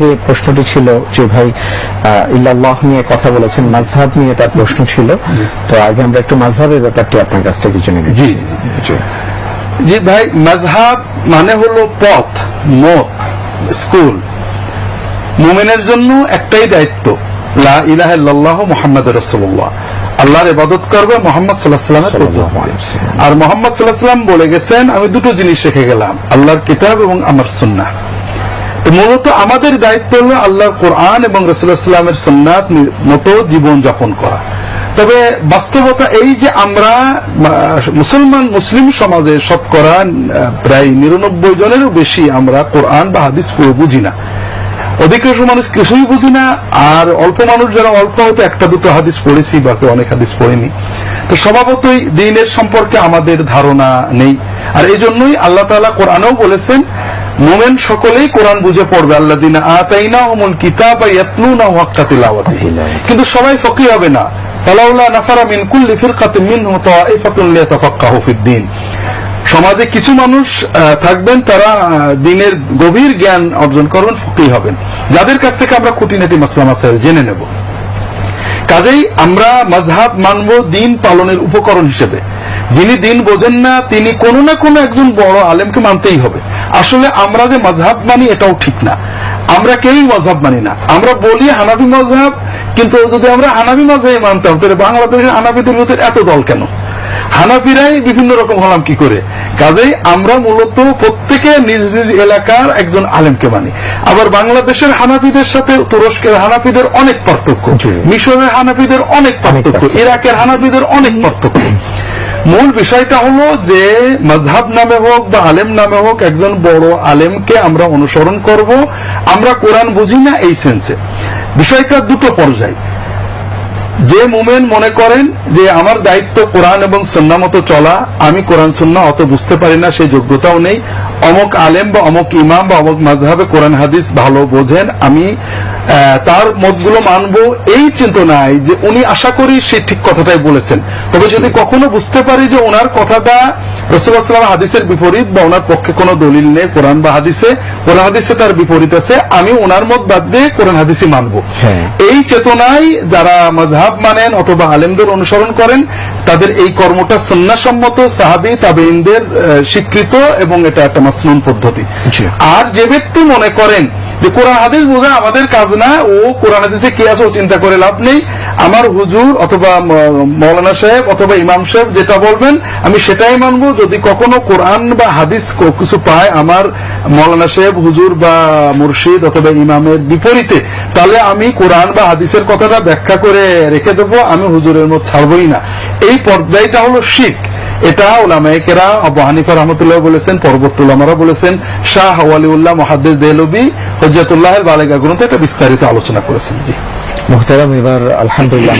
যে প্রশ্নটি ছিল যে ভাই ইল্লাল্লাহ নিয়ে কথা বলেছেন মাঝহাব নিয়ে তার প্রশ্ন ছিল। তো আগে আমরা একটু মাঝহাবের ব্যাপারটি আপনার কাছ থেকে জেনে নিই। জি ভাই মাযহাব মানে হলো পথ মত স্কুল। মুমিনের জন্য একটাই দায়িত্ব লা ইলাহা ইল্লাল্লাহ মুহাম্মাদুর রাসূলুল্লাহ। আল্লাহর ইবাদত করবে মোহাম্মদ সাল্লাল্লাহু আলাইহি সাল্লাল্লাহু ওয়াসাল্লাম। আর মোহাম্মদ সাল্লাল্লাহু আলাইহি ওয়াসাল্লাম বলে গেছেন আমি দুটো জিনিস রেখে গেলাম আল্লাহর কিতাব এবং আমার সুন্নাহ। তো মূলত আমাদের দায়িত্ব হলো আল্লাহর কোরআন এবং রসুলামের সুন্নাত নি- মতো জীবন যাপন করা। তবে বাস্তবতা এই যে আমরা মুসলমান, মুসলিম সমাজে শতকরা প্রায় নিরানব্বই জনেরও বেশি আমরা কোরআন বা হাদিস পুরো বুঝি না। অধিকাংশ মানুষ কিছুই বুঝি না, আর অল্প মানুষ যারা অল্প, হয়তো একটা দুটো হাদিস পড়েছি বা কেউ অনেক হাদিস পড়িনি। তো স্বভাবতই দিনের সম্পর্কে আমাদের ধারণা নেই। আর এই জন্যই আল্লাহ তাআলা কোরআনেও বলেছেন মোমেন সকলেই কোরআন বুঝে পড়বে আল্লাহ দিন আতাইনা হুমুল কিতাব ইয়াতলুনা ওয়াক্কা তিলাওয়াতিহি। কিন্তু সবাই ফকি হবে না। ফালাউলা নাফারা মিন কুল্লি ফিরকাতিন মিনহু তাইফাতুন লিয়াতাফাক্কাহু ফিদ-দীন সমাজে কিছু মানুষ থাকবেন, তারা দিনের গভীর জ্ঞান অর্জন করবেন ফকি হবেন। যাদের কাছ থেকে আমরা খুঁটিনাটি মাসলা মাসাইল জেনে নেব। কাজেই আমরা মাযহাব মানব দিন পালনের উপকরণ হিসেবে। যিনি দিন বোঝেন না, তিনি কোনো না কোনো একজন বড় আলেমকে মানতেই হবে। আসলে আমরা যে মাযহাব মানি এটাও ঠিক না। আমরা কেউই মজহাব মানি না। আমরা বলি হানাবি মজহাব কিন্তু যদি আমরা হানাবি মজহাবে মানতাম তাহলে বাংলাদেশের হানাবিদের ভিতরে এত দল কেন? হানাফিরাই বিভিন্ন রকম হলাম কি করে? কাজেই আমরা মূলত প্রত্যেকে নিজ নিজ এলাকার একজন আলেমকে মানি। আবার বাংলাদেশের হানাফিদের সাথে তুরস্কের হানাফিদের অনেক পার্থক্য মিশরের হানাফিদের অনেক পার্থক্য পার্থক্য। ইরাকের হানাফিদের অনেক পার্থক্য। মূল বিষয়টা হলো যে মজহাব নামে হোক বা আলেম নামে হোক একজন বড় আলেমকে আমরা অনুসরণ করব। আমরা কোরআন বুঝি না এই সেন্সে বিষয়টা দুটো পর্যায়। যে মোমেন মনে করেন যে আমার দায়িত্ব কোরআন এবং সন্না মতো চলা, আমি কোরআন সন্না অত বুঝতে পারি না সেই যোগ্যতাও নেই। অমক আলেম বা অমক ইমাম বা অমক মাঝহাবে কোরআন, হাদিস ভালো বোঝেন, আমি তার মতগুলো মানব এই চিন্তনায় যে উনি আশা করি সে ঠিক কথাটাই বলেছেন। তবে যদি কখনো বুঝতে পারি যে ওনার কথাটা রসুল্লাহাম হাদিসের বিপরীত বা ওনার পক্ষে কোনো দলিল নেই কোরআন বা হাদিসে। কোরআন হাদিসে তার বিপরীত আছে আমি ওনার মত বাদ দিয়ে কোরআন হাদিসই মানবো। হ্যাঁ। এই চেতনায় যারা মজহাব মানেন অথবা আলেমদের অনুসরণ করেন তাদের এই কর্মটা সন্ন্যাসম্মত সাহাবি তাবেইনদের স্বীকৃত এবং এটা একটা মাসনুন পদ্ধতি। আর যে ব্যক্তি মনে করেন যে কোরআন হাদিস বোঝা আমাদের কাজ না ও কোরআন হাদিসে কে আছে ও চিন্তা করে লাভ নেই আমার হুজুর অথবা মৌলানা সাহেব অথবা ইমাম সাহেব যেটা বলবেন আমি সেটাই মানবো। যদি কখনো কোরআন বা হাদিস কিছু পায় আমার মৌলানা সাহেব, হুজুর বা মুর্শিদ অথবা ইমামের বিপরীতে, তাহলে আমি কোরআন বা হাদিসের কথাটা ব্যাখ্যা করে রেখে দেবো, আমি হুজুরের মত ছাড়বই না। এই পর্যায়টা হলো শিখ এটা ওলামায়কেরা আবু হানিফা রহমতুল্লাহ বলেছেন পরবর্তুল্লামারা বলেছেন, শাহ ওয়ালিউল্লাহ মহাদ্দেস দেহলবি হজরতুল্লাহ বালেগা গ্রন্থে এটা বিস্তারিত আলোচনা করেছেন। জি। মুহতারাম, এবার আলহামদুলিল্লাহ।